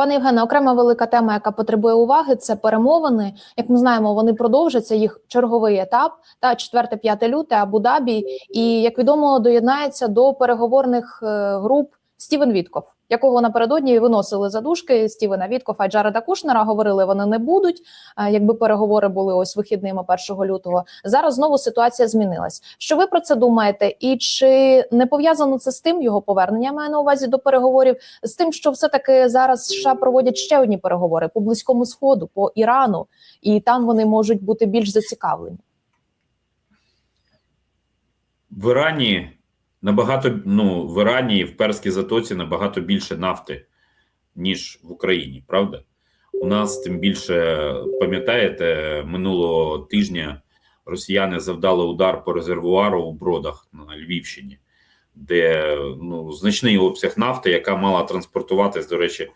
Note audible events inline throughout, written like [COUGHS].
Пане Євгене, окрема велика тема, яка потребує уваги, це перемовини. Як ми знаємо, вони продовжаться їх черговий етап та 4-5 люте Абу-Дабі. І як відомо, доєднається до переговорних е, груп Стівен Вітков, якого напередодні виносили задушки Стівена Віткофа і Джареда Кушнера. Говорили, вони не будуть. е, Якби переговори були ось вихідними 1 лютого. Зараз знову ситуація змінилась. Що ви про це думаєте? І чи не пов'язано це з тим його повернення? Маю на увазі до переговорів з тим, що все таки зараз США проводять ще одні переговори по близькому сходу, по Ірану, і там вони можуть бути більш зацікавлені. В Ірані набагато ну в Ірані і в Перській затоці набагато більше нафти, ніж в Україні, правда? У нас тим більше пам'ятаєте, минулого тижня росіяни завдали удар по резервуару у бродах на Львівщині, де ну значний обсяг нафти, яка мала транспортуватись, до речі,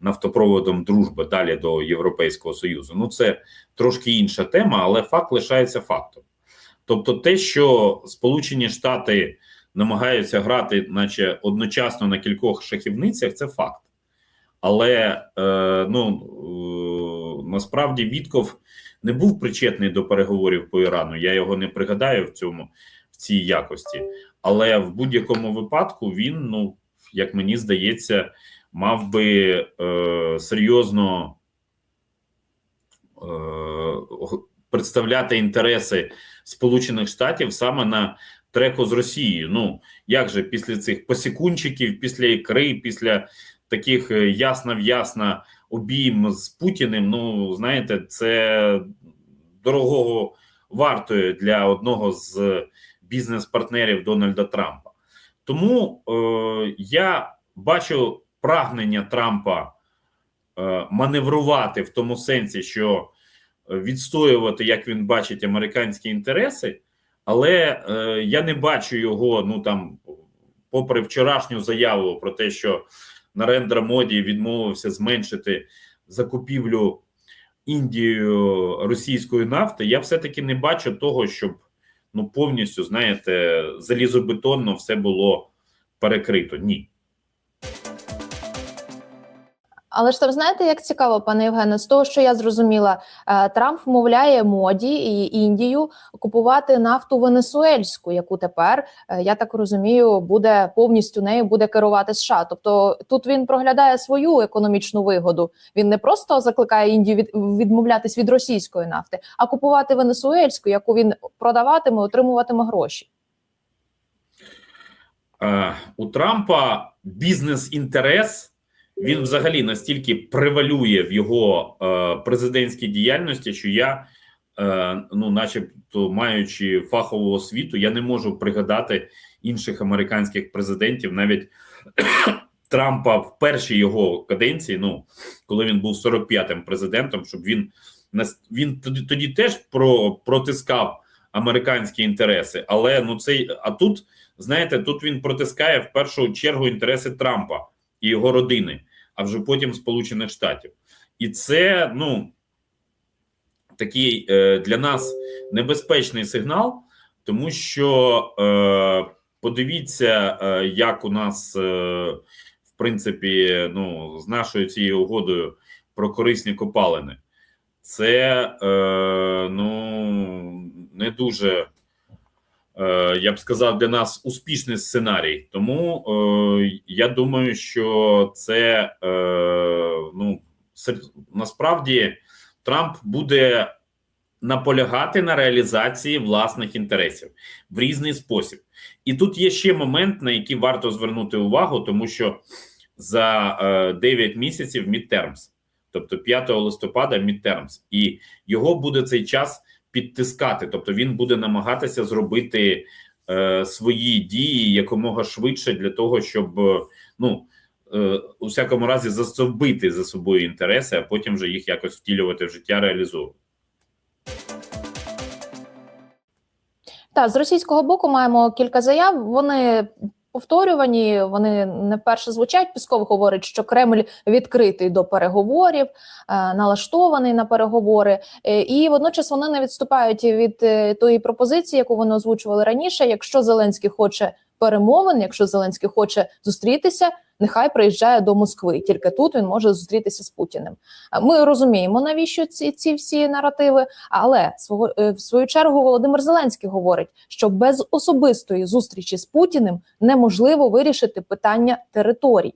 нафтопроводом дружби далі до Європейського Союзу. Ну це трошки інша тема, але факт лишається фактом. Тобто, те, що Сполучені Штати намагаються грати, наче одночасно на кількох шахівницях, це факт. Але е, ну е, насправді Вітков не був причетний до переговорів по Ірану. Я його не пригадаю в цьому в цій якості. Але в будь-якому випадку він, ну як мені здається, мав би е, серйозно е, представляти інтереси Сполучених Штатів саме на треку з Росією. Ну як же після цих посікунчиків, після ікри, після таких е, ясно в ясно обійм з Путіним. Ну знаєте, це дорогого вартує для одного з бізнес-партнерів Дональда Трампа. Тому е, я бачу прагнення Трампа е, маневрувати в тому сенсі, що відстоювати, як він бачить, американські інтереси, але е, я не бачу його. Ну там, попри вчорашню заяву про те, що Нарендра Моді відмовився зменшити закупівлю Індією російської нафти, я все-таки не бачу того, щоб ну повністю знаєте, залізобетонно все було перекрито. Ні. Але ж там знаєте, як цікаво, пане Євгене, з того, що я зрозуміла, е, Трамп вмовляє моді і Індію купувати нафту венесуельську, яку тепер е, я так розумію, буде повністю нею буде керувати США. Тобто тут він проглядає свою економічну вигоду. Він не просто закликає Індію від, відмовлятись від російської нафти, а купувати венесуельську, яку він продаватиме, отримуватиме гроші. Е, у Трампа бізнес-інтерес він взагалі настільки превалює в його е, президентській діяльності, що я, е, ну, начебто, маючи фахову освіту, я не можу пригадати інших американських президентів, навіть [COUGHS] Трампа в першій його каденції, ну коли він був 45-м президентом, щоб він він тоді, тоді теж про, протискав американські інтереси, але ну цей а тут знаєте, тут він протискає в першу чергу інтереси Трампа і його родини, а вже потім Сполучених Штатів, і це ну такий е, для нас небезпечний сигнал, тому що е, подивіться, е, як у нас в принципі ну з нашою цією угодою про корисні копалини. Це ну не дуже, я б сказав, для нас успішний сценарій. Тому е, я думаю, що це е, ну насправді Трамп буде наполягати на реалізації власних інтересів в різний спосіб. І тут є ще момент, на який варто звернути увагу, тому що за е, 9 місяців midterms, тобто 5 листопада midterms, і його буде цей час підтискати, тобто він буде намагатися зробити е, свої дії якомога швидше для того, щоб ну е, у всякому разі застовбити за собою інтереси, а потім вже їх якось втілювати в життя, реалізовувати. Так, з російського боку маємо кілька заяв. Вони повторювані, вони не вперше звучать. Пісков говорить, що Кремль відкритий до переговорів, е, налаштований на переговори, Е, і водночас вони не відступають від е, тої пропозиції, яку вони озвучували раніше. Якщо Зеленський хоче перемовин, якщо Зеленський хоче зустрітися нехай приїжджає до Москви. Тільки тут він може зустрітися з Путіним. Е, Ми розуміємо, навіщо ці, ці всі наративи, але свого е, в свою чергу Володимир Зеленський говорить, що без особистої зустрічі з Путіним неможливо вирішити питання територій.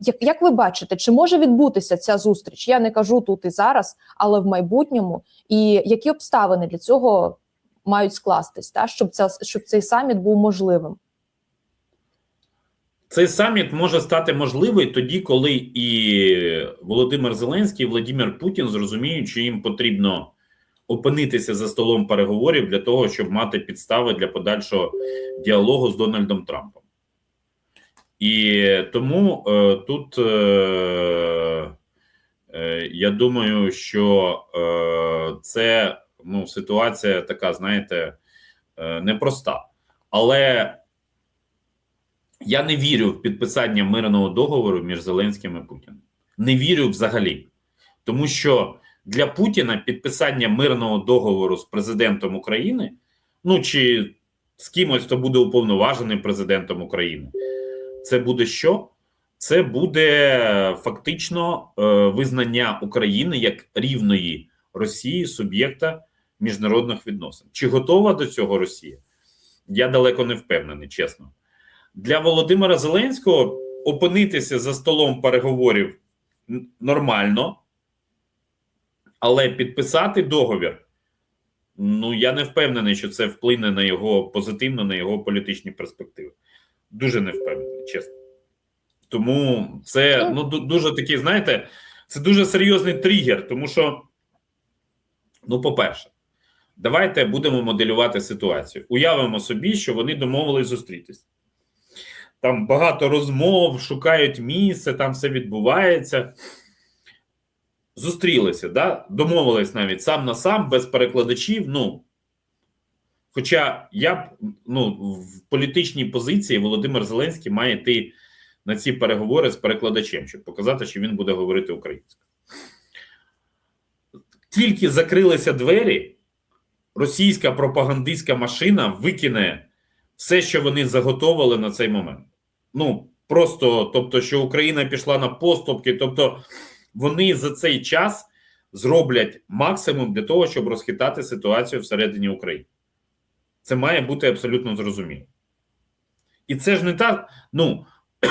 Як, як ви бачите, чи може відбутися ця зустріч? Я не кажу тут і зараз, але в майбутньому, і які обставини для цього мають скластись, та щоб ця щоб цей саміт був можливим? Цей саміт може стати можливий тоді, коли і Володимир Зеленський, і Владимир Путін зрозуміють, що їм потрібно опинитися за столом переговорів для того, щоб мати підстави для подальшого діалогу з Дональдом Трампом. І тому е, тут е, е, я думаю, що е, це ну, ситуація така, знаєте, е, непроста. Але я не вірю в підписання мирного договору між Зеленським і Путіним. Не вірю взагалі. Тому що для Путіна підписання мирного договору з президентом України, ну чи з кимось, хто буде уповноваженим президентом України, це буде що? Це буде фактично е, визнання України як рівної Росії суб'єкта міжнародних відносин. Чи готова до цього Росія? Я далеко не впевнений, чесно. Для Володимира Зеленського опинитися за столом переговорів нормально, але підписати договір. Ну, я не впевнений, що це вплине на його позитивно, на його політичні перспективи. Дуже не впевнений, чесно. Тому це ну, дуже такий, знаєте, це дуже серйозний тригер, тому що, ну, по-перше, давайте будемо моделювати ситуацію. Уявимо собі, що вони домовились зустрітись. Там багато розмов, шукають місце, там все відбувається. Зустрілися, да? домовились навіть сам на сам, без перекладачів. Ну, Хоча я б ну, в політичній позиції Володимир Зеленський має йти на ці переговори з перекладачем, щоб показати, що він буде говорити українською. Тільки закрилися двері, російська пропагандистська машина викине все, що вони заготовили на цей момент. Ну, просто, тобто, що Україна пішла на поступки, тобто вони за цей час зроблять максимум для того, щоб розхитати ситуацію всередині України. Це має бути абсолютно зрозуміло. І це ж не так. Ну, [CLEARS THROAT]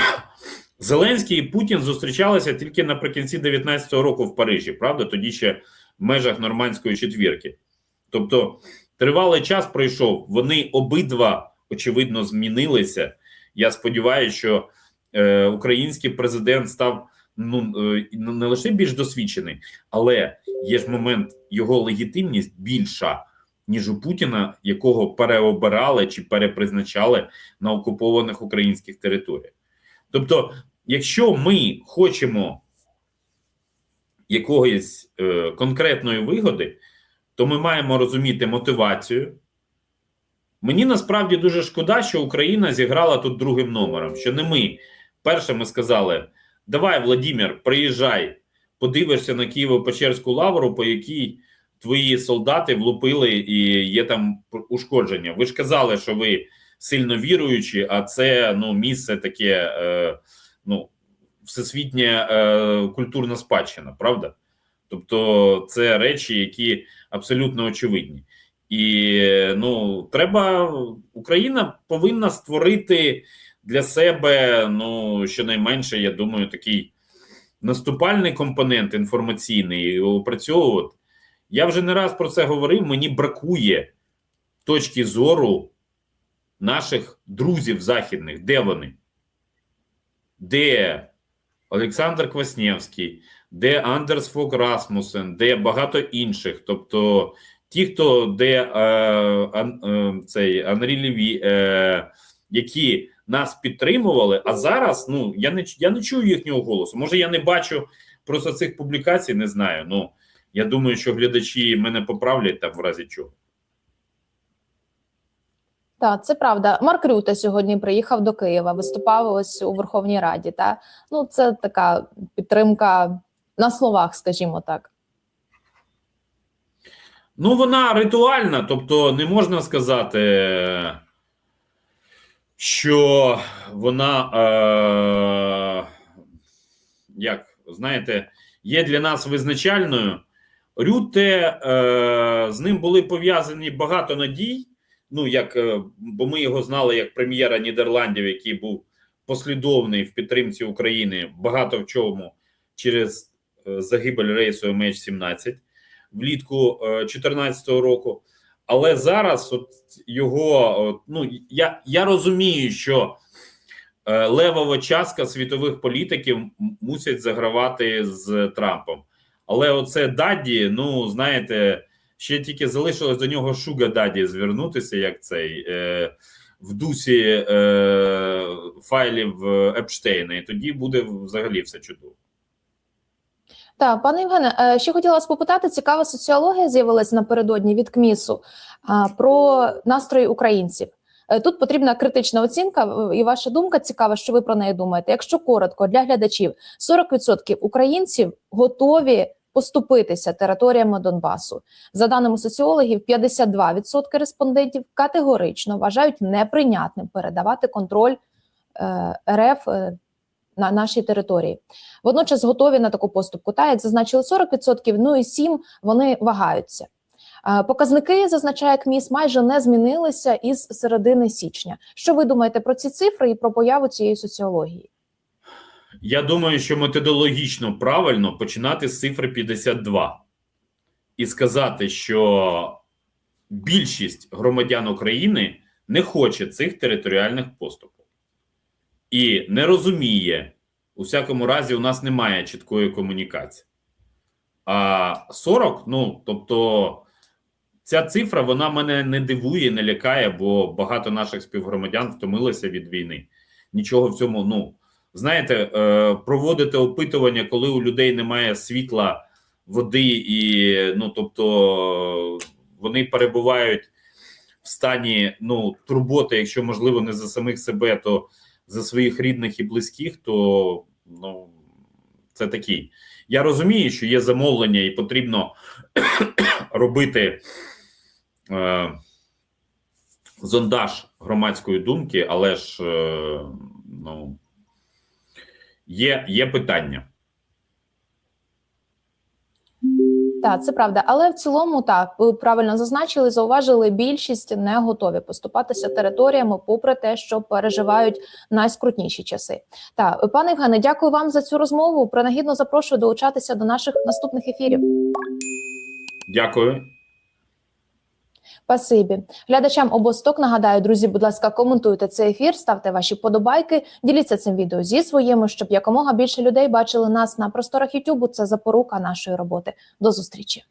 Зеленський і Путін зустрічалися тільки наприкінці 19-го року в Парижі, правда? Тоді ще в межах нормандської четвірки. Тобто, тривалий час пройшов, вони обидва, очевидно, змінилися. Я сподіваюся, що е, український президент став ну, е, не лише більш досвідчений, але є ж момент його легітимність більша ніж у Путіна, якого переобирали чи перепризначали на окупованих українських територіях. Тобто, якщо ми хочемо якоїсь е, конкретної вигоди, то ми маємо розуміти мотивацію. Мені насправді дуже шкода, що Україна зіграла тут другим номером. Що не ми першими сказали: давай, Владимир, приїжджай, подивишся на Києво-Печерську лавру, по якій твої солдати влупили і є там ушкодження. Ви ж казали, що ви сильно віруючі, а це ну, місце таке, е, ну, всесвітня е, культурна спадщина, правда? Тобто, це речі, які абсолютно очевидні. І ну, треба Україна повинна створити для себе, ну, щонайменше, я думаю, такий наступальний компонент інформаційний і опрацьовувати. Я вже не раз про це говорив. Мені бракує точки зору наших друзів західних. Де вони? Де Олександр Кваснєвський, де Андерс Фок Расмусен, де багато інших. Тобто ті, хто де е, е, цей Анрі е, які нас підтримували, а зараз ну я не я не чую їхнього голосу. Може, я не бачу просто цих публікацій, не знаю. Ну я думаю, що глядачі мене поправлять там в разі чого. Так, це правда. Марк Рюте сьогодні приїхав до Києва, виступав ось у Верховній Раді. Та ну це така підтримка на словах, скажімо так. Ну, вона ритуальна, тобто не можна сказати. що вона, е, як знаєте, є для нас визначальною. Рюте е, з ним були пов'язані багато надій. Ну, як, е, бо ми його знали як прем'єра Нідерландів, який був послідовний в підтримці України багато в чому через е, загибель рейсу MH17 влітку 2014 року. Але зараз от його от, ну я, я розумію, що е, левова частка світових політиків мусять загравати з Трампом. Але оце Даді, ну знаєте, ще тільки залишилось до нього Шуга Даді звернутися, як цей е, в дусі е, файлів Епштейна, і тоді буде взагалі все чудово. Так, пане Євгене, е, ще хотіла вас попитати. Цікава соціологія з'явилась напередодні від КМІСу про настрої українців. Е, Тут потрібна критична оцінка, і ваша думка цікава, що ви про неї думаєте. Якщо коротко для глядачів, 40% українців готові поступитися територіями Донбасу. За даними соціологів, 52% респондентів категорично вважають неприйнятним передавати контроль е, РФ на нашій території. Водночас готові на таку поступку. Та як зазначили 40%, ну і 7% вони вагаються. Показники зазначає КМІС майже не змінилися із середини січня. Що ви думаєте про ці цифри і про появу цієї соціології? Я думаю, що методологічно правильно починати з цифри 52 і сказати, що більшість громадян України не хоче цих територіальних поступок і не розуміє, у всякому разі, у нас немає чіткої комунікації. А 40, ну тобто, ця цифра вона мене не дивує, не лякає, бо багато наших співгромадян втомилися від війни. Нічого в цьому, ну знаєте, е, проводити опитування, коли у людей немає світла, води, і ну тобто вони перебувають в стані ну турботи, якщо можливо, не за самих себе, то за своїх рідних і близьких, то ну це такий. Я розумію, що є замовлення, і потрібно [COUGHS] робити е, зондаж громадської думки, але ж е, ну, є, є питання. Так, це правда. Але в цілому, так ви правильно зазначили, зауважили, більшість не готові поступатися територіями, попри те, що переживають найскрутніші часи. Так, пане Євгене, дякую вам за цю розмову. Принагідно запрошую долучатися до наших наступних ефірів. Дякую. Спасибі. Глядачам обосток нагадаю, друзі, будь ласка, коментуйте цей ефір, ставте ваші подобайки, діліться цим відео зі своїми, щоб якомога більше людей бачили нас на просторах Ютубу. Це запорука нашої роботи. До зустрічі.